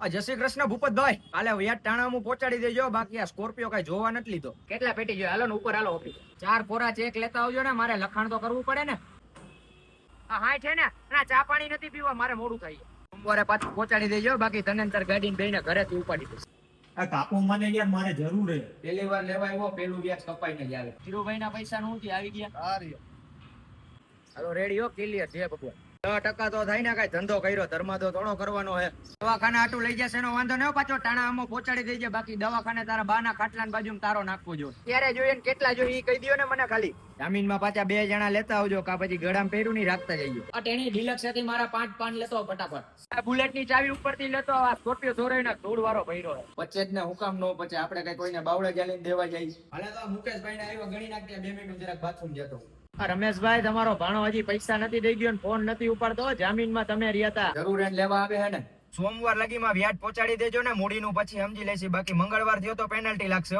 આ જય શ્રી કૃષ્ણ ભૂપતભાઈ. કાલે વ્યાજ ટાણામાં પહોંચાડી દેજો. બાકી આ સ્કોર્પિયો કઈ જોવા નથી લીધો. કેટલા પેટી જોઈએ? હાલો ને ઉપર હાલો ઓફિસ ચાર કોરા ચેક લેતા આવજો ને. મારે લખાણ તો કરવું પડે ને. આ હાય છે ને. ના ચા પાણી નથી પીવા મારે મોડું થાય. સોમવારે પાછું પહોંચાડી દેજો. બાકી તને તાર ગાડી બેને ઘરેથી ઉપાડી દઈશ. આ કાપો મને યાર મારે જરૂર હે પેલી વાર લેવા આવ્યો પેલું વ્યાજ કપાઈને જ આવે. ધીરુભાઈ ના પૈસા નું આવી ગયા. હાલો રેડિયો હો? ક્લિયર જય ભગવાન. દસ ટકા તો થાય ને કઈ ધંધો કર્યો ધર્માદો થોડો કરવાનો હે દવાખાને આટું લઈ જશે એનો વાંધો નહીં પાછો ટાણા આમાં પહોંચાડી દેજે બાકી દવાખાને તારા બાના ખાટલા બાજુ તારો નાખવો જો ત્યારે જોઈએ ને કેટલા જોઈએ ઈ કહી દો ને મને ખાલી. જામીનમાં પાછા બે જણા લેતા આવજો કા પછી ગળામાં પહેરું નહીં રાખતા જઈએ. આ ટેણી ડિલક્સ હતી મારા પાંચ પાન લેતો ફટાફટ. આ બુલેટની ચાવી ઉપરથી લેતો આવ. આ સ્કોર્પિયો ધોરાઈને ધૂળ વાળો ભર્યો છે. જ ને હુકામ નો પછી આપણે કઈ કોઈને બાવળે જાલીને દેવા જાય હાલે તો મુકેશભાઈ ને આવ્યો ગણી નાખતી બે મિનિટ જરાક બાથરૂમ જતો. રમેશભાઈ તમારો ભાણો હજી પૈસા નથી દઈ ગયો ફોન નથી ઉપાડતો જામીનમાં તમે રહ્યા હતા જરૂર એને લેવા આવે હે ને. સોમવાર લગીમાં વ્યાજ પહોંચાડી દેજો ને મૂડીનું પછી સમજી લેશી. બાકી મંગળવાર થયો તો પેનલ્ટી લાગશે.